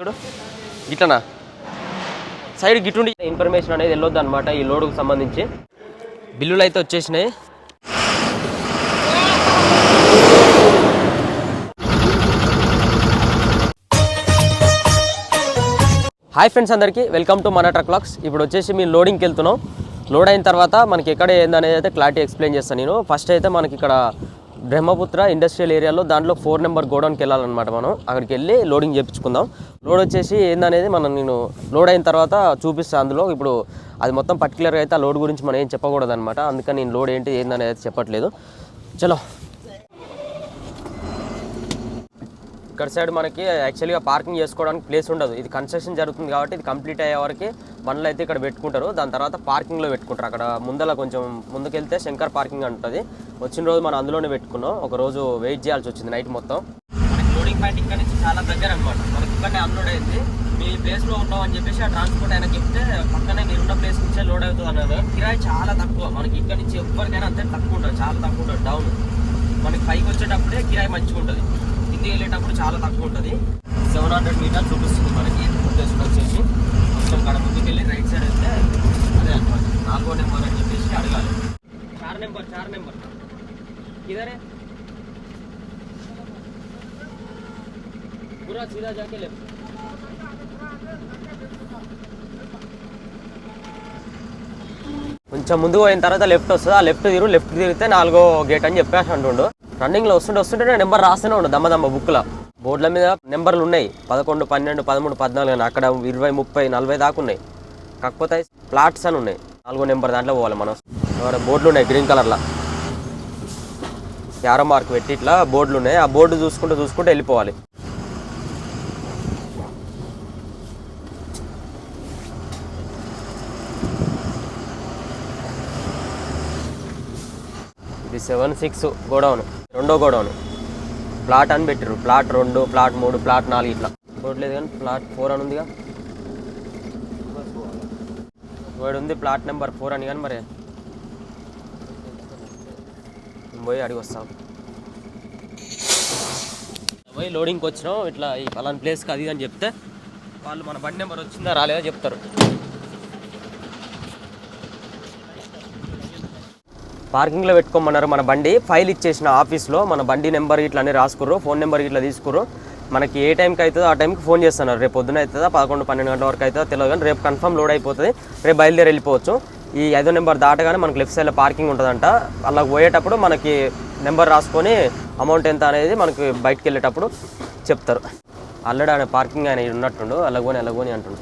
చూడు. గిట్లనా side గిట్టుండి information అనేది వెళ్ళొద్దు అనమాట ఈ లోడుకు సంబంధించి. బిల్లులు అయితే వచ్చేసినాయి. హాయ్ ఫ్రెండ్స్ అందరికీ వెల్కమ్ టు మన ట్రక్ లాక్స్. ఇప్పుడు వచ్చేసి మేము లోడింగ్కి వెళ్తున్నాం. లోడ్ అయిన తర్వాత మనకి ఎక్కడ ఏందనేది అయితే క్లారిటీ ఎక్స్ప్లెయిన్ చేస్తాను నేను. ఫస్ట్ అయితే మనకి ఇక్కడ బ్రహ్మపుత్ర ఇండస్ట్రియల్ ఏరియాలో దాంట్లో ఫోర్ నెంబర్ గోడౌన్కి వెళ్ళాలన్నమాట మనం. అక్కడికి వెళ్ళి లోడింగ్ చేయించుకుందాం లోడ్ వచ్చేసి ఏందనేది మనం నేను లోడ్ అయిన తర్వాత చూపిస్తాను అందులో. ఇప్పుడు అది మొత్తం పర్టికులర్గా అయితే ఆ లోడ్ గురించి మనం ఏం చెప్పకూడదు అనమాట అందుకని నేను లోడ్ ఏంటి ఏందనేది చెప్పట్లేదు. చలో. ఇక్కడ సైడ్ మనకి యాక్చువల్గా పార్కింగ్ చేసుకోవడానికి ప్లేస్ ఉండదు. ఇది కన్స్ట్రక్షన్ జరుగుతుంది కాబట్టి ఇది కంప్లీట్ అయ్యే వరకు బండ్లు అయితే ఇక్కడ పెట్టుకుంటారు. దాని తర్వాత పార్కింగ్లో పెట్టుకుంటారు. అక్కడ ముందల కొంచెం ముందుకెళ్తే శంకర్ పార్కింగ్ ఉంటుంది వచ్చిన రోజు మనం అందులోనే పెట్టుకున్నాం. ఒక రోజు వెయిట్ చేయాల్సి వచ్చింది నైట్ మొత్తం. మనకి లోడింగ్ పాయింట్ ఇక్కడ నుంచి చాలా దగ్గర అనమాట మనకి ఇక్కడనే అన్లోడ్ అయింది. మీ ప్లేస్లో ఉన్నాం అని చెప్పేసి ఆ ట్రాన్స్పోర్ట్ అయినా చెప్తే పక్కనే మీరున్న ప్లేస్ నుంచే లోడ్ అవుతుంది అన్నారు. కిరాయి చాలా తక్కువ. మనకి ఇక్కడ నుంచి ఎవరికైనా అంతే తక్కువ ఉంటుంది. చాలా తక్కువ ఉంటుంది. డౌన్ మనకి పైకి వచ్చేటప్పుడే కిరాయి మంచిగా ఉంటుంది. కిందికి వెళ్ళేటప్పుడు చాలా తక్కువ ఉంటుంది సెవెన్ హండ్రెడ్ మీటర్ చూపిస్తుంది మనకి లొకేషన్ వచ్చేసి కొంచెం కాడ ముందుకు వెళ్ళి రైట్ సైడ్ వెళ్తే అదే అనమాట నాలుగో నెంబర్ అని చెప్పేసి అడగాలి చార్ నెంబర్ చార్ నెంబర్ ఇదరే पूरा सीधा जाके लेफ्ट కొంచెం ముందుకు పోయిన తర్వాత లెఫ్ట్ వస్తుంది ఆ లెఫ్ట్ తిరుగు లెఫ్ట్ తిరిగితే నాలుగో గేట్ అని చెప్పేసి అంటుండు రన్నింగ్లో వస్తుంటే వస్తుంటే నేను నెంబర్ రాస్తూనే ఉండు దమ్మదమ్మ బుక్లో బోర్డుల మీద నెంబర్లు ఉన్నాయి. పదకొండు పన్నెండు పదమూడు పద్నాలుగు అని అక్కడ ఇరవై ముప్పై నలభై దాకా ఉన్నాయి. కాకపోతే ప్లాట్స్ అని ఉన్నాయి. నాలుగో నెంబర్ దాంట్లో పోవాలి మనం. బోర్డులు ఉన్నాయి గ్రీన్ కలర్లో? యారో మార్క్ పెట్టి ఇట్లా బోర్డులు ఉన్నాయి. ఆ బోర్డు చూసుకుంటూ చూసుకుంటూ వెళ్ళిపోవాలి. ఇది సెవెన్ సిక్స్ గోడౌన్. రెండో గోడౌన్. ప్లాట్ అని పెట్టారు ప్లాట్ రెండు ప్లాట్ మూడు ప్లాట్ నాలుగు ఇట్లా. బోర్డు కానీ ప్లాట్ ఫోర్ అని ఉందిగా. వాడు ఉంది ప్లాట్ నెంబర్ ఫోర్ అని కానీ మరి. పోయి అడిగి వస్తాం. పోయి లోడింగ్కి వచ్చినాం. ఇట్లా ఈ పలానా ప్లేస్కి అది అని చెప్తే వాళ్ళు మన బండి నెంబర్ వచ్చిందా రాలేదా చెప్తారు. పార్కింగ్లో పెట్టుకోమన్నారు మన బండి. ఫైల్ ఇచ్చేసిన ఆఫీస్లో మన బండి నెంబర్ ఇట్లా అన్ని రాసుకుర్రు. ఫోన్ నెంబర్ ఇట్లా తీసుకుర్రు. మనకి ఏ టైంకి అవుతుందో ఆ టైంకి ఫోన్ చేస్తున్నారు. రేపు పొద్దున అవుతుందా? పదకొండు పన్నెండు గంటల వరకు అవుతుందో? తెలియదు కానీ రేపు కన్ఫర్మ్ లోడ్ అయిపోతుంది. రేపు బయలుదేరి వెళ్ళిపోవచ్చు. ఈ ఐదో నెంబర్ దాటగానే మనకి లెఫ్ట్ సైడ్లో పార్కింగ్ ఉంటుందంట. అలా పోయేటప్పుడు మనకి నెంబర్ రాసుకొని అమౌంట్ ఎంత అనేది మనకి బయటకు వెళ్ళేటప్పుడు చెప్తారు. ఆల్రెడీ ఆయన పార్కింగ్ ఆయన ఉన్నట్టుండు. అలాగోని అలాగోని అంటుండు.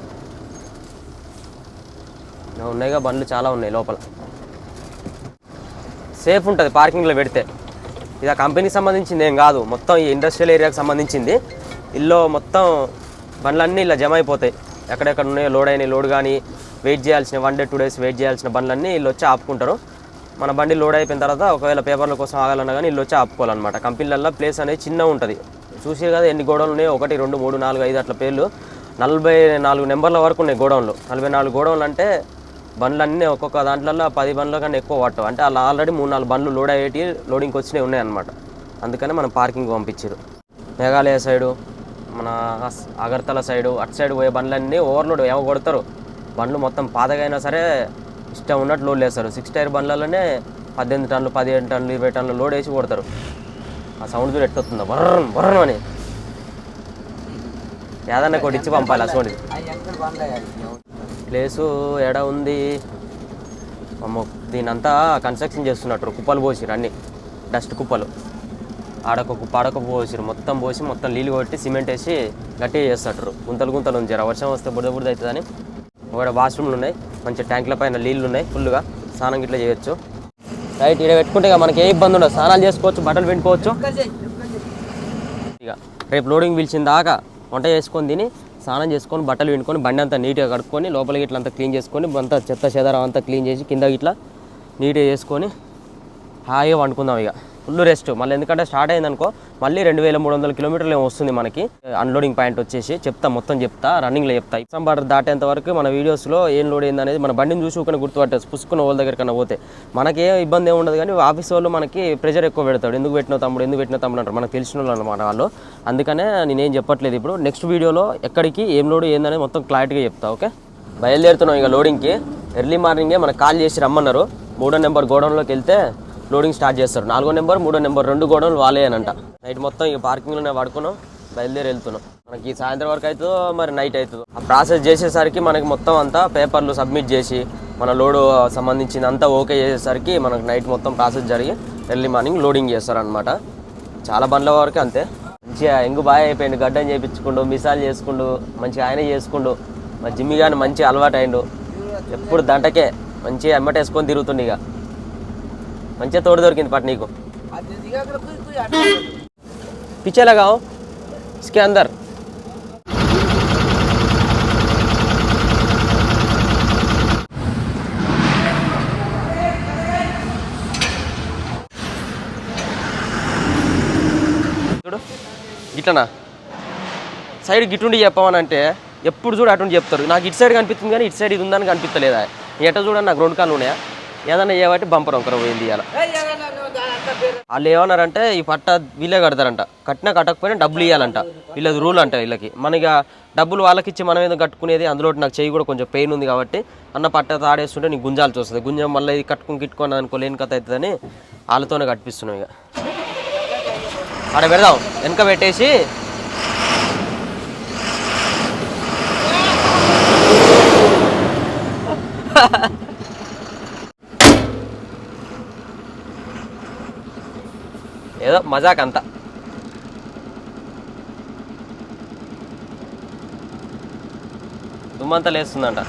ఉన్నాయిగా బండ్లు చాలా ఉన్నాయి లోపల. సేఫ్ ఉంటుంది పార్కింగ్లో పెడితే. ఇది ఆ కంపెనీకి సంబంధించింది ఏం కాదు. మొత్తం ఈ ఇండస్ట్రియల్ ఏరియాకి సంబంధించింది. ఇల్లు మొత్తం బండ్లన్నీ ఇలా జమ అయిపోతాయి. ఎక్కడెక్కడ ఉన్నాయో లోడ్ అయిన లోడ్ కానీ వెయిట్ చేయాల్సిన one day two days wait చేయాల్సిన బండ్లన్నీ ఇల్లు వచ్చి ఆపుకుంటారు. మన బండి లోడ్ అయిపోయిన తర్వాత ఒకవేళ పేపర్ల కోసం ఆగాలన్నా కానీ ఇల్లు వచ్చి ఆపుకోవాలన్నమాట. కంపెనీలలో ప్లేస్ అనేది చిన్న ఉంటుంది. చూసి కదా ఎన్ని గోడౌన్లు ఉన్నాయో? ఒకటి రెండు మూడు నాలుగు ఐదు అట్ల పేర్లు. నలభై నాలుగు నెంబర్ల వరకు ఉన్నాయి గోడౌన్లు. నలభై నాలుగు గోడౌన్లు అంటే బండ్లన్నీ ఒక్కొక్క దాంట్లో పది బండ్ల కన్నా ఎక్కువ పట్టవు అంటే అలా ఆల్రెడీ మూడు నాలుగు బండ్లు లోడ్ అయ్యేటి లోడింగ్కి వచ్చినాయి ఉన్నాయన్నమాట. అందుకనే మనం పార్కింగ్ పంపించారు మేఘాలయ సైడు మన అగర్తల సైడు అటు సైడ్ పోయే బండ్లన్నీ ఓవర్లోడ్ ఏమో కొడతారు? బండ్లు మొత్తం పాతగైనా సరే ఇష్టం ఉన్నట్టు లోడ్ వేస్తారు సిక్స్ టైర్ బండ్లలోనే పద్దెనిమిది టన్నులు పదిహేను టన్నులు ఇరవై టన్నులు లోడ్ వేసి కొడతారు. ఆ సౌండ్ చూడు ఎట్టొస్తుందో వర్రం వర్రం అని. ఏదన్నా కొట్టించి ఇచ్చి పంపాలి ఆ సౌండ్ ప్లేసు ఎడ ఉంది? అమ్మో దీనంతా కన్స్ట్రక్షన్ చేస్తున్నట్టు కుప్పలు పోసిరు అన్ని. డస్ట్ కుప్పలు. ఆడొక కుప్ప ఆడొక పోసిరు మొత్తం పోసి మొత్తం నీళ్ళు కొట్టి సిమెంట్ వేసి గట్టిగా చేస్తారు గుంతలు గుంతలు ఉంది వర్షం వస్తే బుడద బుడద అవుతుందని. ఒకటి వాష్రూమ్లు ఉన్నాయి. మంచి ట్యాంకుల పైన నీళ్ళు ఉన్నాయి ఫుల్గా స్నానం గిట్లా చేయొచ్చు. రైట్ ఇక్కడ పెట్టుకుంటే ఇక మనకి ఏ ఇబ్బంది ఉండదు. స్నానాలు చేసుకోవచ్చు బట్టలు పెట్టుకోవచ్చు ఇక రేపు లోడింగ్ పిలిచిన దాకా వంట చేసుకొని తిని స్నానం చేసుకొని బట్టలు పిండుకొని బండి అంతా నీట్గా కడుక్కొని లోపలికి ఇట్లా అంతా క్లీన్ చేసుకొని అంతా చెత్త చెదారం అంతా క్లీన్ చేసి కింద ఇట్లా నీట్గా చేసుకొని హాయిగా వండుకుందాం ఇక. Full rest. మళ్ళీ ఎందుకంటే స్టార్ట్ అయిందనుకో మళ్ళీ రెండు వేల మూడు వందల కిలోమీటర్లు వస్తుంది మనకి. అన్లోడింగ్ పాయింట్ వచ్చేసి చెప్తా మొత్తం చెప్తా రన్నింగ్లో చెప్తా. ఎగ్జామ్ బార్డర్ దాటేంత వరకు మన వీడియోస్లో ఏం లోడ్ అయింది అనేది మన బండిని చూసి ఊకనే గుర్తుపట్టచ్చు పుసుకున్న వాళ్ళ దగ్గర కన్నా పోతే. మనకే ఇబ్బంది ఏమి ఉండదు కానీ ఆఫీస్ వాళ్ళు మనకి ప్రెషర్ ఎక్కువ పెడతాడు ఎందుకు పెట్టిన తమ్ముడు? ఎందుకు పెట్టిన తమ్ముడు? అంటారు. మనకు తెలిసిన వాళ్ళు అనమాట వాళ్ళు. అందుకనే నేనేం చెప్పట్లేదు ఇప్పుడు. నెక్స్ట్ వీడియోలో ఎక్కడికి ఏం లోడ్ ఏందనేది మొత్తం క్లారిటీగా చెప్తా ఓకే? బయలుదేరుతున్నాం ఇక లోడింగ్కి ఎర్లీ మార్నింగే మనకు కాల్ చేసి రమ్మన్నారు. మూడో నెంబర్ గోడౌన్లోకి వెళ్తే లోడింగ్ స్టార్ట్ చేస్తారు. నాలుగో నెంబర్ మూడో నెంబర్ రెండు గోడౌన్లు వాళ్ళే అనంట నైట్ మొత్తం ఇక పార్కింగ్లోనే పడుకున్నాం బయలుదేరి వెళ్తున్నాం. మనకి ఈ సాయంత్రం వరకు అవుతుందో మరి నైట్ అవుతుందో ఆ ప్రాసెస్ చేసేసరికి మనకి మొత్తం అంతా పేపర్లు సబ్మిట్ చేసి మన లోడ్ సంబంధించిన అంతా ఓకే చేసేసరికి మనకు నైట్ మొత్తం ప్రాసెస్ జరిగి ఎర్లీ మార్నింగ్ లోడింగ్ చేస్తారనమాట చాలా బండ్ల వరకు అంతే. మంచిగా ఎంగు బాగా అయిపోయిండు గడ్డం చేయించుకుండు మిసాలు చేసుకుండు మంచిగా ఆయన చేసుకుండు మా జిమ్మి కానీ మంచి అలవాటు అయిండు ఎప్పుడు దంటకే మంచిగా ఎమ్మటేసుకొని తిరుగుతుండు ఇక. మంచిగా తోడు దొరికింది పట్ నీకు पीछे लगाओ इसके अंदर చూడు ఇట్లనా సైడ్ గిట్టుండి చెప్పమని అంటే ఎప్పుడు చూడు అటువంటి చెప్తారు నాకు ఇటు సైడ్ కనిపిస్తుంది కానీ ఇటు సైడ్ ఇది ఉందని కనిపించలేదా ఎట చూడండి నాకు రెండు కాళ్ళు ఉన్నాయా ఏదన్నా చేయబట్టి బంపర్ ఒకరు పోయింది ఇవాళ వాళ్ళు ఏమన్నారంటే ఈ పట్ట వీళ్ళే కడతారంట. కట్టినా కట్టకపోయినా డబ్బులు ఇవ్వాలంట వీళ్ళది రూల్ అంట వీళ్ళకి. మనకి డబ్బులు వాళ్ళకి ఇచ్చి మనం ఏదో కట్టుకునేది? అందులో నాకు చెయ్యి కూడా కొంచెం పెయిన్ ఉంది కాబట్టి అన్న పట్ట తాడేస్తుంటే నీకు గుంజాల్సి వస్తుంది గుంజం మళ్ళీ ఇది కట్టుకుని గిట్టుకొని అనుకో లేని కథ అవుతుందని వాళ్ళతోనే కట్టిస్తున్నాం ఇక ఆడ పెడదాం. వెనక పెట్టేసి. ఏదో మజాక్ అంతా దుమ్మంతా లేస్తుందంట.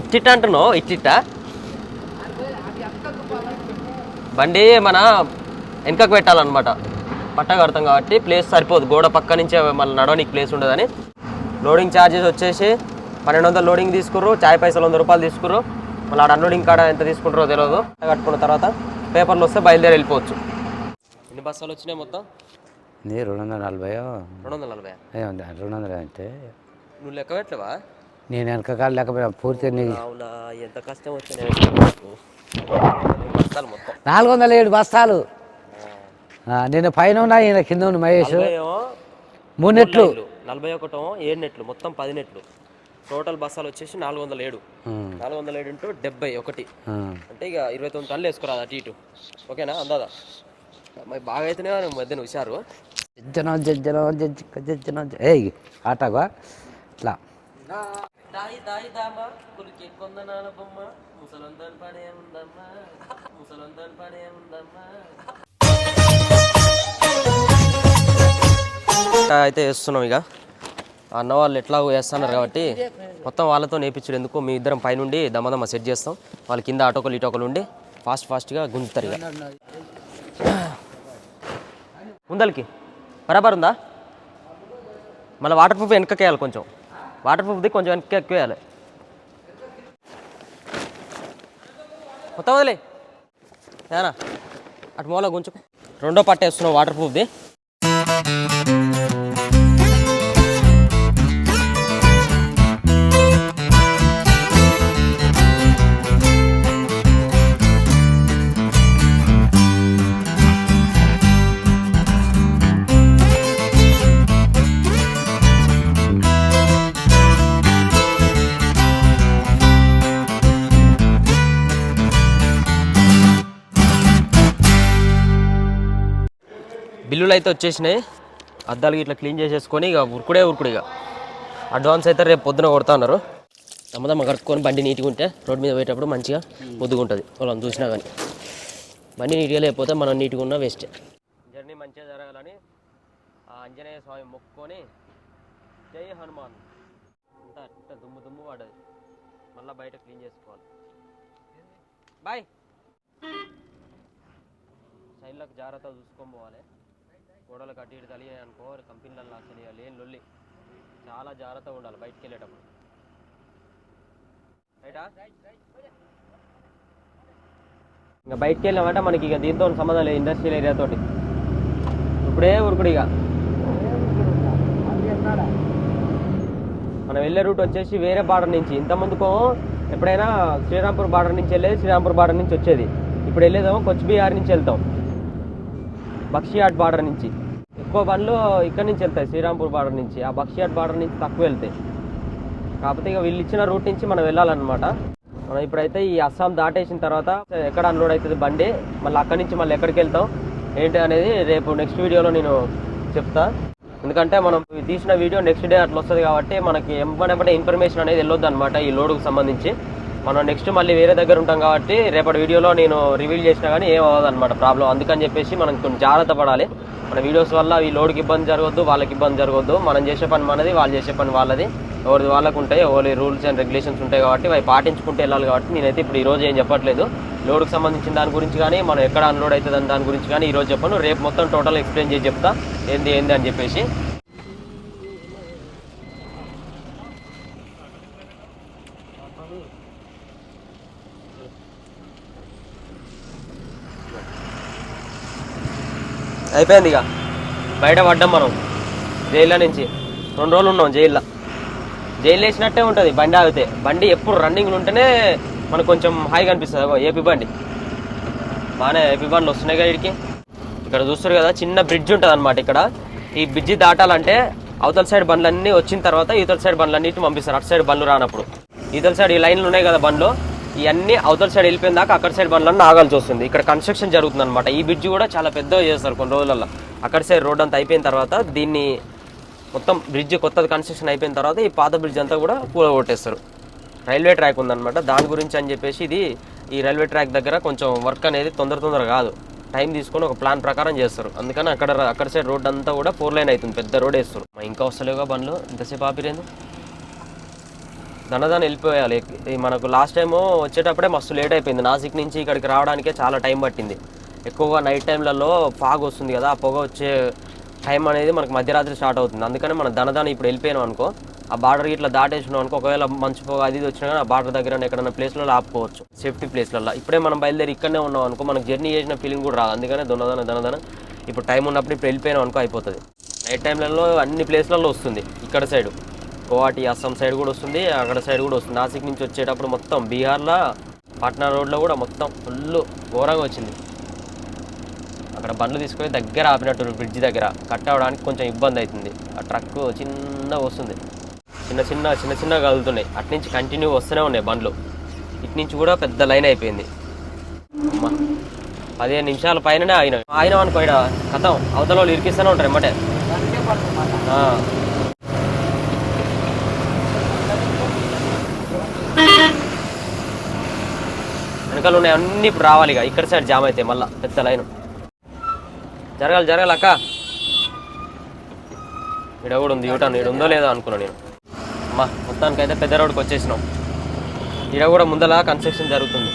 ఇచ్చిట్ట అంటున్నావు ఇచ్చిట్ట బండి మన వెనకకు పెట్టాలన్నమాట. పట్ట కడతాం కాబట్టి ప్లేస్ సరిపోదు. గోడ పక్క నుంచే మళ్ళీ నడవనికి ప్లేస్ ఉండదని. లోడింగ్ ఛార్జెస్ వచ్చేసి పన్నెండు వందలు లోడింగ్ తీసుకుర్రు. చాయ్ పైసలు వంద రూపాయలు తీసుకుర్రు. మళ్ళీ ఆడ అన్లోడింగ్ కాడ ఎంత తీసుకుంటారో తెలియదు కట్టుకున్న తర్వాత పేపర్లు వస్తే బయలుదేరి వెళ్ళిపోవచ్చు. ఎన్ని బస్సాలు వచ్చినాయి మొత్తం? నీ రెండు వందల నలభై రెండు వందల నలభై రెండు వందలు అంటే. నువ్వు లెక్క పెట్టలేవా? నేను వెనకకాలు లేకపోయినా పూర్తిగా నీకు అవునా ఎంత కష్టం మొత్తం. నాలుగు వందల ఏడు బస్తాలు. నేను పైన ఉన్నా ఈయన కింద ఉన్న మహేష్. మూడు నెట్లు. నలభై ఒకటో ఏడు నెట్లు. మొత్తం పది నెట్లు. టోటల్ బస్సాలు వచ్చేసి నాలుగు వందల ఏడు. నాలుగు వందల ఏడు ఇంటూ డెబ్బై ఒకటి. అంటే ఇక ఇరవై తొమ్మిది టన్నులు వేసుకోరాదు అటు ఇటు. ఓకేనా అందాదా? మరి బాగా అయితేనే మధ్యన హుషారు జజ్జనం జజ్జనం జజ్జ జజ్జనం ఏయ్ ఆటగా. ఇట్లా దాయి దాయి దామా కులికి కొందనాల బొమ్మ. ముసలందరి పనే ఉందమ్మా. ముసలందరి పనే ఉందమ్మా. ఇంకా అయితే వేస్తున్నాం ఇక. అన్న వాళ్ళు ఎట్లాగో వేస్తున్నారు కాబట్టి మొత్తం వాళ్ళతో నేర్పించడం ఎందుకు మీ ఇద్దరం పైనుండి దమదమ సెట్ చేస్తాం. వాళ్ళ కింద ఆటోకలు ఇటోకలు ఉండి ఫాస్ట్ ఫాస్ట్గా గుంజుతారు ఇక. ముందలకి. బరాబర్ ఉందా? మళ్ళీ వాటర్ ప్రూఫ్ వెనకకేయాలి కొంచెం. వాటర్ ప్రూఫ్ది కొంచెం వెనక్కి ఎక్కువేయాలి మొత్తం వదిలే. ఏనా అటు మూల కొంచెం రెండో పట్ట వేస్తున్నావు వాటర్ ప్రూఫ్ది. బిల్లులు అయితే వచ్చేసినాయి. అద్దాలు ఇట్లా క్లీన్ చేసేసుకొని ఇక ఉరుకుడే ఉరుకుడు ఇక. అడ్వాన్స్ అయితే రేపు పొద్దున కొడతా ఉన్నారు దమ్మదమ్మ కట్టుకొని బండి నీట్గా ఉంటే రోడ్ మీద పోయేటప్పుడు మంచిగా ముద్దుగా వాళ్ళని చూసినా కానీ. బండి నీట్గా లేకపోతే మనం నీట్గా ఉన్నా వేస్ట్ జర్నీ మంచిగా జరగాలని ఆ ఆంజనేయ స్వామి మొక్కుకొని జై హనుమాన్. అంతా అట్ట దుమ్ము దుమ్ము పడ్డది. మళ్ళీ బయట క్లీన్ చేసుకోవాలి. బాయ్ సైడ్లకు జాగ్రత్త చూసుకొని పోవాలి. గోడలకు అటు ఇటు తలియాయి అనుకో కంపెనీలలో అసలు లేని లొల్లి. చాలా జాగ్రత్తగా ఉండాలి బయటికి వెళ్ళేటప్పుడు. ఇంకా బయటికి వెళ్ళామంటే మనకి ఇక దీంతో సంబంధం లేదు ఇండస్ట్రియల్ ఏరియా తోటి. ఇప్పుడే ఉరుకుడు ఇక. మనం వెళ్ళే రూట్ వచ్చేసి వేరే బార్డర్ నుంచి. ఇంతమందుకో ఎప్పుడైనా శ్రీరాంపూర్ బార్డర్ నుంచి వెళ్ళేది శ్రీరాంపూర్ బార్డర్ నుంచి వచ్చేది. ఇప్పుడు వెళ్ళేదేమో కొచ్చి నుంచి వెళ్తాం. బక్షియాట్ బార్డర్ నుంచి. ఎక్కువ బండ్లు ఇక్కడ నుంచి వెళ్తాయి శ్రీరాంపూర్ బార్డర్ నుంచి. ఆ బక్షియాట్ బార్డర్ నుంచి తక్కువ వెళ్తాయి. కాకపోతే ఇక వీళ్ళు ఇచ్చిన రూట్ నుంచి మనం వెళ్ళాలన్నమాట. మనం ఇప్పుడైతే ఈ అస్సాం దాటేసిన తర్వాత ఎక్కడ అన్లోడ్ అవుతుంది బండి మళ్ళీ అక్కడి నుంచి మళ్ళీ ఎక్కడికి వెళ్తాం ఏంటి అనేది రేపు నెక్స్ట్ వీడియోలో నేను చెప్తా. ఎందుకంటే మనం తీసిన వీడియో నెక్స్ట్ డే అట్లా వస్తుంది కాబట్టి మనకి ఎంబడెంబడే ఇన్ఫర్మేషన్ అనేది వెళ్ళొద్దు అనమాట ఈ లోడుకు సంబంధించి. మనం నెక్స్ట్ మళ్ళీ వేరే దగ్గర ఉంటాం కాబట్టి రేపటి వీడియోలో నేను రివీల్ చేసినా కానీ ఏం అవ్వదు అనమాట ప్రాబ్లం అందుకని చెప్పేసి మనం కొంచెం జాగ్రత్త పడాలి. మన వీడియోస్ వల్ల ఈ లోడ్కి ఇబ్బంది జరగొద్దు వాళ్ళకి ఇబ్బంది జరగొద్దు. మనం చేసే పని మనది వాళ్ళు చేసే పని వాళ్ళది. ఎవరిది వాళ్ళకు ఉంటాయి ఎవరి రూల్స్ అండ్ రెగ్యులేషన్స్ ఉంటాయి కాబట్టి అవి పాటించుకుంటూ వెళ్ళాలి కాబట్టి నేనైతే ఇప్పుడు ఈ రోజు ఏం చెప్పట్లేదు. లోడ్కి సంబంధించిన దాని గురించి కానీ మనం ఎక్కడ అన్లోడ్ అవుతుంది దాని గురించి కానీ ఈ రోజు చెప్పను. రేపు మొత్తం టోటల్ ఎక్స్ప్లెయిన్ చేసి చెప్తా. ఏంది ఏంది అని చెప్పేసి. అయిపోయింది ఇక. బయట పడ్డాం మనం. జైల్లో నుంచి రెండు రోజులు ఉన్నాం జైల్లో. జైలు వేసినట్టే ఉంటుంది బండి ఆగితే. బండి ఎప్పుడు రన్నింగ్లు ఉంటేనే మనకు కొంచెం హాయిగా అనిపిస్తుంది ఏపీ బండి. బాగానే ఏపీ బండ్లు వస్తున్నాయి కదా ఇక్కడికి ఇక్కడ చూస్తారు కదా చిన్న బ్రిడ్జ్ ఉంటుంది అనమాట ఇక్కడ. ఈ బ్రిడ్జి దాటాలంటే అవతల సైడ్ బండ్లన్నీ వచ్చిన తర్వాత ఇవతల సైడ్ బండ్లన్నీ పంపిస్తారు. అటు సైడ్ బండ్లు రానప్పుడు. ఇవతల సైడ్ ఈ లైన్లు ఉన్నాయి కదా బండ్లు. ఇవన్నీ అవతల సైడ్ వెళ్ళిపోయిన దాకా అక్కడ సైడ్ బండ్లన్నీ ఆగాల్సి వస్తుంది ఇక్కడ కన్స్ట్రక్షన్ జరుగుతుంది అనమాట ఈ బ్రిడ్జ్ కూడా చాలా పెద్దగా చేస్తారు కొన్ని రోజులలో అక్కడ సైడ్ రోడ్ అంతా అయిపోయిన తర్వాత దీన్ని మొత్తం బ్రిడ్జ్ కొత్తది కన్స్ట్రక్షన్ అయిపోయిన తర్వాత ఈ పాత బ్రిడ్జ్ అంతా కూడా కూలగొట్టేస్తారు. రైల్వే ట్రాక్ ఉందన్నమాట. దాని గురించి అని చెప్పేసి ఇది ఈ రైల్వే ట్రాక్ దగ్గర కొంచెం వర్క్ అనేది తొందర తొందర కాదు. టైం తీసుకొని ఒక ప్లాన్ ప్రకారం చేస్తారు. అందుకని అక్కడ అక్కడ సైడ్ రోడ్ అంతా కూడా ఫోర్ లైన్ అవుతుంది. పెద్ద రోడ్ వేస్తారు. మా ఇంకా వస్తలేవుగా బండ్లు. ఇంతసేపు ఆపిరేందు దనదాన వెళ్ళిపోయాలి. మనకు లాస్ట్ టైము వచ్చేటప్పుడే మస్తు లేట్ అయిపోయింది. నాసిక్ నుంచి ఇక్కడికి రావడానికే చాలా టైం పట్టింది. ఎక్కువగా నైట్ టైంలలో ఫాగ్ వస్తుంది కదా ఆ పొగ వచ్చే టైం అనేది మనకు మధ్యరాత్రి స్టార్ట్ అవుతుంది. అందుకని మనం దనదాన ఇప్పుడు వెళ్ళిపోయాం అనుకో ఆ బార్డర్ ఇట్లా దాటేసినాం అనుకో ఒకవేళ మంచి పొగ అది ఇది వచ్చినా కానీ ఆ బార్డర్ దగ్గర ఎక్కడైనా ప్లేస్లలో ఆపుకోవచ్చు. సేఫ్టీ ప్లేస్లలో ఇప్పుడే మనం బయలుదేరి ఇక్కడనే ఉన్నాం అనుకో మనకు జర్నీ చేసిన ఫీలింగ్ కూడా రాదు. అందుకనే దొనదన ధనదాన ఇప్పుడు టైం ఉన్నప్పుడు ఇప్పుడు వెళ్ళిపోయినాం అనుకో అయిపోతుంది. నైట్ టైంలలో అన్ని ప్లేస్లలో వస్తుంది. ఇక్కడ సైడు గువాహటి అస్సాం సైడ్ కూడా వస్తుంది అక్కడ సైడ్ కూడా వస్తుంది. నాసిక్ నుంచి వచ్చేటప్పుడు మొత్తం బీహార్లో పాట్నా రోడ్లో కూడా మొత్తం ఫుల్ ఘోరంగా వచ్చింది. అక్కడ బండ్లు తీసుకొని దగ్గర ఆపినట్టు బ్రిడ్జ్ దగ్గర. కట్ అవ్వడానికి కొంచెం ఇబ్బంది అవుతుంది. ఆ ట్రక్ చిన్నగా వస్తుంది. చిన్న చిన్న చిన్న చిన్న కదులుతున్నాయి. అటు నుంచి కంటిన్యూ వస్తూనే ఉన్నాయి బండ్లు. ఇటు నుంచి కూడా పెద్ద లైన్ అయిపోయింది. పదిహేను నిమిషాల పైననే ఆయన ఆయన అనుకో ఇక్కడ కథం. అవతల వాళ్ళు ఇరికిస్తూనే ఉంటారు ఎమ్మటే. వెనకాల ఉన్నాయి అన్ని ఇప్పుడు రావాలి ఇక. ఇక్కడ సైడ్ జామ్ అయితే మళ్ళా పెద్ద లైన్ జరగాలి జరగాలి అక్క. ఇక్కడ కూడా ఉంది ఇవ్వటాను ఇక్కడ ఉందో లేదో అనుకున్నా నేను. అమ్మా మొత్తానికి అయితే పెద్ద రోడ్కి వచ్చేసినాం. ఇక్కడ కూడా ముందల కన్స్ట్రక్షన్ జరుగుతుంది.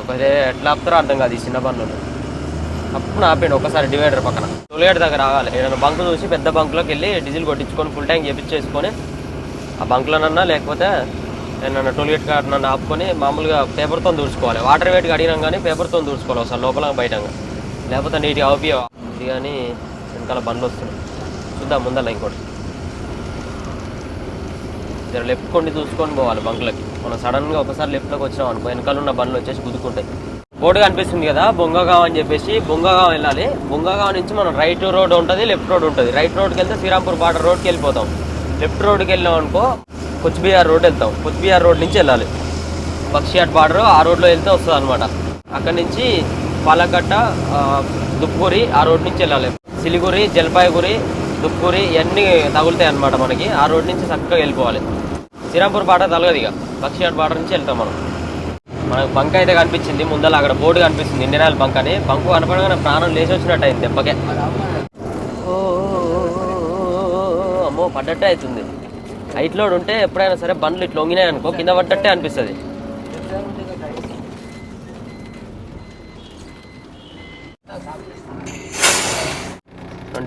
ఒకదే ఎట్లా ఆపుతారో అర్థం కాదు ఈ చిన్న బండ్లు. అప్పుడు ఆపండి ఒకసారి డివైడర్ పక్కన. టోల్గేట్ దగ్గర ఆగాలి ఏదైనా బంక్ చూసి పెద్ద బంక్లోకి వెళ్ళి డీజిల్ కొట్టించుకొని ఫుల్ ట్యాంక్ చేపించేసుకొని ఆ బంక్లోనన్నా లేకపోతే నన్ను టోల్గేట్ కాడ నన్ను ఆపుకొని మామూలుగా పేపర్తో దూర్చుకోవాలి వాటర్ వేట్కి అడిగినాం కానీ పేపర్తో దూర్చుకోవాలి ఒకసారి లోపల బయట లేకపోతే నీట్గా ఆపి ఇది కానీ వెనకాల బండ్లు వస్తున్నాయి. చూద్దాం ముందల ఇంకోటి జర లెఫ్ట్ కొండి చూసుకొని పోవాలి బంకులకి. మనం సడన్గా ఒకసారి లెఫ్ట్లోకి వచ్చినాం అనుకో వెనకాల ఉన్న బండ్లు వచ్చేసి గుద్దుకుంటాయి. బోర్డు కనిపిస్తుంది కదా బొంగగావ్ అని చెప్పేసి బొంగగావ్ వెళ్ళాలి. బొంగగావ్ నుంచి మనం రైట్ రోడ్ ఉంటుంది లెఫ్ట్ రోడ్ ఉంటుంది. రైట్ రోడ్కి వెళ్తే శ్రీరాంపూర్ బార్డర్ రోడ్కి వెళ్ళిపోతాం. లెఫ్ట్ రోడ్కి వెళ్ళాం అనుకో కొచ్బిహార్ రోడ్ వెళ్తాం. కొచ్బిహార్ రోడ్ నుంచి వెళ్ళాలి. బక్షియాట్ బార్డర్ ఆ రోడ్లో వెళ్తే వస్తుంది అనమాట అక్కడి నుంచి పాలగట్ట దుప్పూరి ఆ రోడ్ నుంచి వెళ్ళాలి. సిలిగురి జల్పాయిగురి దుప్పూరి ఇవన్నీ తగులుతాయి అనమాట మనకి. ఆ రోడ్ నుంచి చక్కగా వెళ్ళిపోవాలి. శ్రీరాంపూర్ బార్డర్ తగలదు ఇక. బక్షియాట్ బార్డర్ నుంచి వెళ్తాం మనం. మనకు బంక్ అయితే కనిపించింది. ముందర అక్కడ బోర్డు కనిపిస్తుంది. ఇండియన్ ఆయిల్ బంక్ అని. బంకు కనపడగానే ప్రాణం లేచి వచ్చినట్టు అయింది దెబ్బకే. అమ్మో పడ్డట్టే అవుతుంది. హైట్ లోడ్ ఉంటే ఎప్పుడైనా సరే బండ్లు ఇట్లా వంగినాయి అనుకో కింద పడ్డట్టే అనిపిస్తుంది.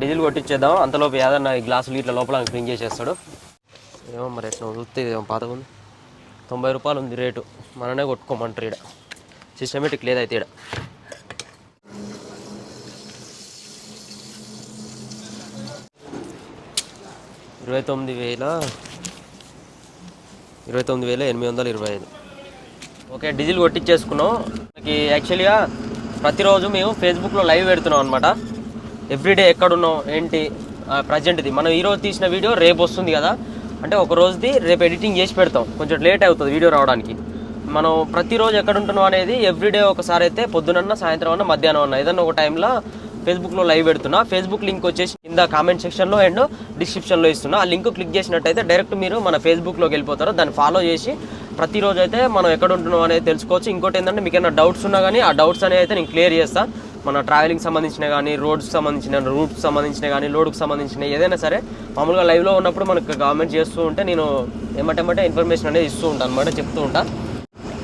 డీజిల్ కొట్టించేద్దాం అంతలోపు ఏదన్నా ఈ గ్లాసులు ఇట్లా లోపల క్లీన్ చేసేస్తాడు. ఏమో మరి ఎట్లా చూస్తే ఏమో పాత ఉంది. తొంభై రూపాయలు ఉంది రేటు. మననే కొట్టుకోమంటారు ఇక్కడ సిస్టమేటిక్ లేదైతే ఇక్కడ ఇరవై తొమ్మిది వేల ఇరవై తొమ్మిది వేల ఎనిమిది వందల ఇరవై ఐదు. ఓకే డీజిల్ కొట్టించేసుకున్నాం మనకి యాక్చువల్గా ప్రతిరోజు మేము ఫేస్బుక్లో లైవ్ పెడుతున్నాం అనమాట ఎవ్రీడే ఎక్కడున్నాం ఏంటి ప్రజెంట్ది మనం ఈరోజు తీసిన వీడియో రేపు వస్తుంది కదా. అంటే ఒక రోజుది రేపు ఎడిటింగ్ చేసి పెడతాం. కొంచెం లేట్ అవుతుంది వీడియో రావడానికి. మనం ప్రతిరోజు ఎక్కడ ఉంటున్నాం అనేది ఎవ్రీడే ఒకసారి అయితే పొద్దునన్న సాయంత్రం అన్న మధ్యాహ్నం అన్న ఏదన్నా ఒక టైంలో ఫేస్బుక్లో లైవ్ పెడుతున్నా. ఫేస్బుక్ లింక్ వచ్చేసి కింద కామెంట్ సెక్షన్లో అండ్ డిస్క్రిప్షన్లో ఇస్తున్నా. ఆ లింక్ క్లిక్ చేసినట్టయితే డైరెక్ట్ మీరు మన ఫేస్బుక్లోకి వెళ్ళిపోతారు. దాన్ని ఫాలో చేసి ప్రతిరోజు అయితే మనం ఎక్కడ ఉంటున్నాం అనేది తెలుసుకోవచ్చు. ఇంకోటి ఏంటంటే మీకు ఏమైనా డౌట్స్ ఉన్నా కానీ ఆ డౌట్స్ అనేవి అయితే నేను క్లియర్ చేస్తాను మన ట్రావెలింగ్ సంబంధించిన కానీ రోడ్స్ సంబంధించిన రూట్స్ సంబంధించిన కానీ లోడ్కి సంబంధించిన ఏదైనా సరే మామూలుగా లైవ్లో ఉన్నప్పుడు మనకు గవర్నమెంట్ చేస్తూ ఉంటే నేను ఏమంటే ఇన్ఫర్మేషన్ అనేది ఇస్తూ ఉంటాను. అనమాట చెప్తూ ఉంటాను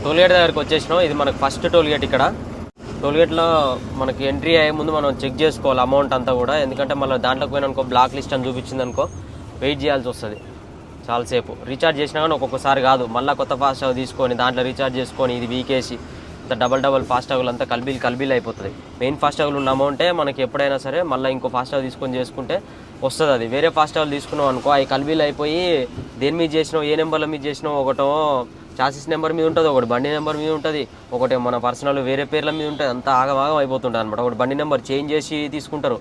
టోల్గేట్ దగ్గరికి వచ్చేసినాం. ఇది మనకు ఫస్ట్ టోల్గేట్ ఇక్కడ. టోల్గేట్లో మనకి ఎంట్రీ అయ్యే ముందు మనం చెక్ చేసుకోవాలి అమౌంట్ అంతా కూడా. ఎందుకంటే మళ్ళీ దాంట్లోకి పోయిననుకో బ్లాక్ లిస్ట్ అని చూపించింది అనుకో వెయిట్ చేయాల్సి వస్తుంది. చాలాసేపు రీఛార్జ్ చేసినా కానీ ఒక్కొక్కసారి కాదు. మళ్ళీ కొత్త ఫాస్టాగ్ తీసుకొని దాంట్లో రీఛార్జ్ చేసుకొని ఇది వీకేసి ఇంత డబల్ డబల్ ఫాస్టాగులు అంతా కలిబిల్ కలిబిల్ అయిపోతుంది. మెయిన్ ఫాస్టాగులు ఉన్న అమౌంటే మనకి ఎప్పుడైనా సరే మళ్ళీ ఇంకో ఫాస్టాగ్ తీసుకొని చేసుకుంటే వస్తుంది అది. వేరే ఫాస్టాగులు తీసుకున్నాం అనుకో అవి కలిబిల్ అయిపోయి దేని మీద చేసినావు ఏ నెంబర్ల మీద చేసినావు ఒకటో చాసిస్ నెంబర్ మీద ఉంటుంది ఒకటి బండి నెంబర్ మీద ఉంటుంది ఒకటి మన పర్సనల్ వేరే పేర్ల మీద ఉంటుంది అంతా ఆగమాగం అయిపోతుంటుంది అనమాట ఒకటి బండి నెంబర్ చేంజ్ చేసి తీసుకుంటారు.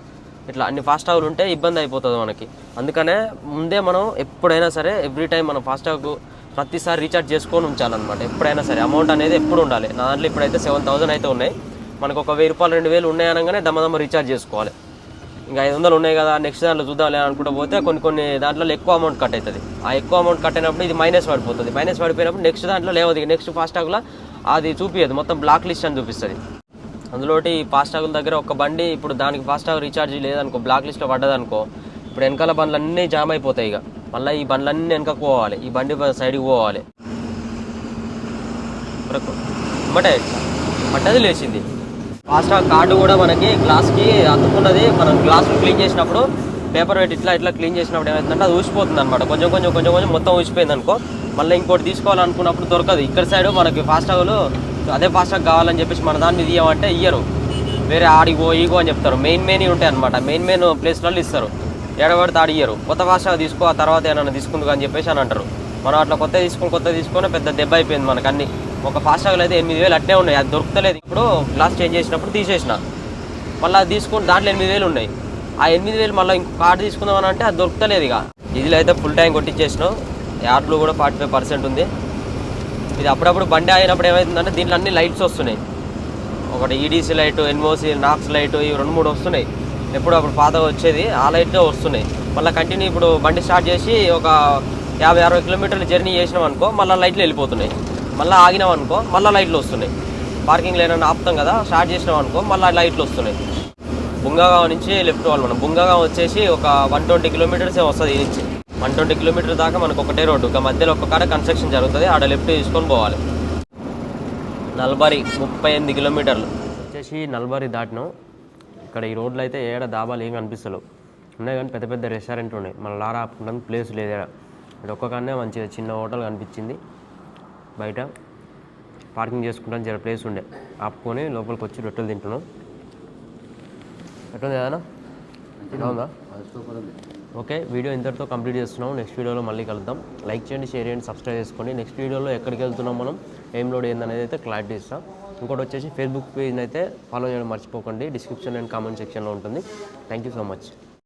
ఇట్లా అన్ని ఫాస్టాగ్లు ఉంటే ఇబ్బంది అయిపోతుంది మనకి. అందుకనే ముందే మనం ఎప్పుడైనా సరే ఎవ్రీ టైం మనం ఫాస్టాగ్ ప్రతిసారి రీఛార్జ్ చేసుకొని ఉంచాలన్నమాట. ఎప్పుడైనా సరే అమౌంట్ అనేది ఎప్పుడు ఉండాలి. నా దాంట్లో ఇప్పుడైతే సెవెన్ థౌసండ్ అయితే ఉన్నాయి. మనకు ఒక వెయ్యి రూపాయలు రెండు వేలు ఉన్నాయి అనగానే దమ్మ దమ్మ రీఛార్జ్ చేసుకోవాలి. ఇంకా ఐదు వందలు ఉన్నాయి కదా నెక్స్ట్ దాంట్లో చూద్దాం అనుకుంటూ పోతే కొన్ని కొన్ని దాంట్లో ఎక్కువ అమౌంట్ కట్ అవుతుంది. ఆ ఎక్కువ అమౌంట్ కట్ అయినప్పుడు ఇది మైనస్ పడిపోతుంది. మైనస్ పడిపోయినప్పుడు నెక్స్ట్ దాంట్లో లేవదు. నెక్స్ట్ ఫాస్టాగ్లో అది చూపించదు మొత్తం బ్లాక్ లిస్ట్ అని చూపిస్తుంది. అందులోటి ఫాస్టాగుల దగ్గర ఒక బండి ఇప్పుడు దానికి ఫాస్టాగ్ రీఛార్జ్ లేదనుకో బ్లాక్ లిస్ట్లో పడ్డదనుకో ఇప్పుడు వెనకాల బండ్లన్నీ జామ్ అయిపోతాయి ఇక. మళ్ళీ ఈ బండ్లన్నీ వెనకకు పోవాలి. ఈ బండి సైడ్కి పోవాలి. ఇమ్మటే పడ్డది లేచింది. ఫాస్టాగ్ కార్డు కూడా మనకి గ్లాస్కి అతుకున్నది మనం గ్లాస్ క్లీన్ చేసినప్పుడు పేపర్ పెట్టి ఇట్లా ఇట్లా క్లీన్ చేసినప్పుడు ఏమవుతుందంటే అది ఊసిపోతుంది అనమాట కొంచెం కొంచెం కొంచెం కొంచెం మొత్తం ఊసిపోయింది అనుకో మళ్ళీ ఇంకోటి తీసుకోవాలనుకున్నప్పుడు దొరకదు. ఇక్కడ సైడ్ మనకి ఫాస్టాగ్లు అదే ఫాస్టాగ్ కావాలని చెప్పేసి మన దాని మీద ఇవ్వమంటే ఇయ్యరు. వేరే ఆడికి ఈగో అని చెప్తారు. మెయిన్ మెయిన్ ఉంటాయి అనమాట మెయిన్ మెయిన్ ప్లేస్లలో ఇస్తారు. ఎడబడితే ఆడియ్యరు కొత్త ఫాస్టాగ్ తీసుకో ఆ తర్వాత ఏమైనా తీసుకుందుకు అని చెప్పేసి అని అంటారు. మనం అట్లా కొత్త తీసుకొని కొత్త తీసుకొని పెద్ద దెబ్బ అయిపోయింది మనకు ఒక ఫాస్టాగ్లు అయితే ఎనిమిది వేలు అట్నే ఉన్నాయి. అది దొరకలేదు ఇప్పుడు గ్లాస్ చేంజ్ చేసినప్పుడు తీసేసిన. మళ్ళీ అది తీసుకుని దాంట్లో ఎనిమిది వేలు ఉన్నాయి. ఆ ఎనిమిది వేలు మళ్ళీ ఇంకో కార్డు తీసుకుందాం అంటే అది దొరకలేదు ఇక. డీజిల్ అయితే ఫుల్ ట్యాంక్ కొట్టించేసినాం. యార్డ్లో కూడా ఫార్టీ ఫైవ్ పర్సెంట్ ఉంది. ఇది అప్పుడప్పుడు బండి అయినప్పుడు ఏమవుతుందంటే దీంట్లో అన్ని లైట్స్ వస్తున్నాయి. ఒకటి ఈడీసీ లైట్ ఎన్ఓసి నాక్స్ లైట్ ఇవి రెండు మూడు వస్తున్నాయి. ఎప్పుడు అప్పుడు పాత వచ్చేది ఆ లైట్తో వస్తున్నాయి. మళ్ళీ కంటిన్యూ ఇప్పుడు బండి స్టార్ట్ చేసి ఒక యాభై అరవై కిలోమీటర్ల జర్నీ చేసినాం అనుకో మళ్ళీ లైట్లు వెళ్ళిపోతున్నాయి. మళ్ళీ ఆగినాం అనుకో మళ్ళీ లైట్లు వస్తున్నాయి. పార్కింగ్ లేనని ఆపుతాం కదా స్టార్ట్ చేసినాం అనుకో మళ్ళీ లైట్లు వస్తున్నాయి. బుంగాగావ్ నుంచి లెఫ్ట్ వాళ్ళు మనం. బుంగాగావ్ వచ్చేసి ఒక వన్ ట్వంటీ కిలోమీటర్స్ వస్తుంది ఈ నుంచి. వన్ ట్వంటీ కిలోమీటర్ దాకా మనకు ఒకటే రోడ్డు. ఒక మధ్యలో ఒక కాడ కన్స్ట్రక్షన్ జరుగుతుంది ఆడ లెఫ్ట్ తీసుకొని పోవాలి. నల్బరి ముప్పై ఎనిమిది కిలోమీటర్లు వచ్చేసి నల్బరి దాటినాం. ఇక్కడ ఈ రోడ్లు అయితే ఏడ దాబాలు ఏం కనిపిస్తలేవు. ఉన్నాయి కానీ పెద్ద పెద్ద రెస్టారెంట్ ఉన్నాయి. మన లారా ఆపుకుంటానికి ప్లేస్ లేదు ఈడ. ఇక్కడ ఒక్కగానే మంచిగా చిన్న హోటల్ కనిపించింది. బయట పార్కింగ్ చేసుకుంటానికి జర ప్లేస్ ఉండే. ఆపుకొని లోపలికి వచ్చి రొట్టెలు తింటున్నాం. ఎట్లుంది ఏదైనా బాగుందా? ఓకే వీడియో ఇంతటితో కంప్లీట్ చేస్తున్నాం. నెక్స్ట్ వీడియోలో మళ్ళీ కలుద్దాం. లైక్ చేయండి షేర్ చేయండి సబ్స్క్రైబ్ చేసుకోండి. నెక్స్ట్ వీడియోలో ఎక్కడికి వెళ్తున్నాం మనం? ఏం లోడ్ ఏందనేది అయితే క్లారిటీ ఇస్తాం. ఇంకోటి వచ్చేసి ఫేస్బుక్ పేజ్ అయితే ఫాలో చేయడం మర్చిపోకండి. డిస్క్రిప్షన్ అండ్ కామెంట్ సెక్షన్లో ఉంటుంది. Thank you so much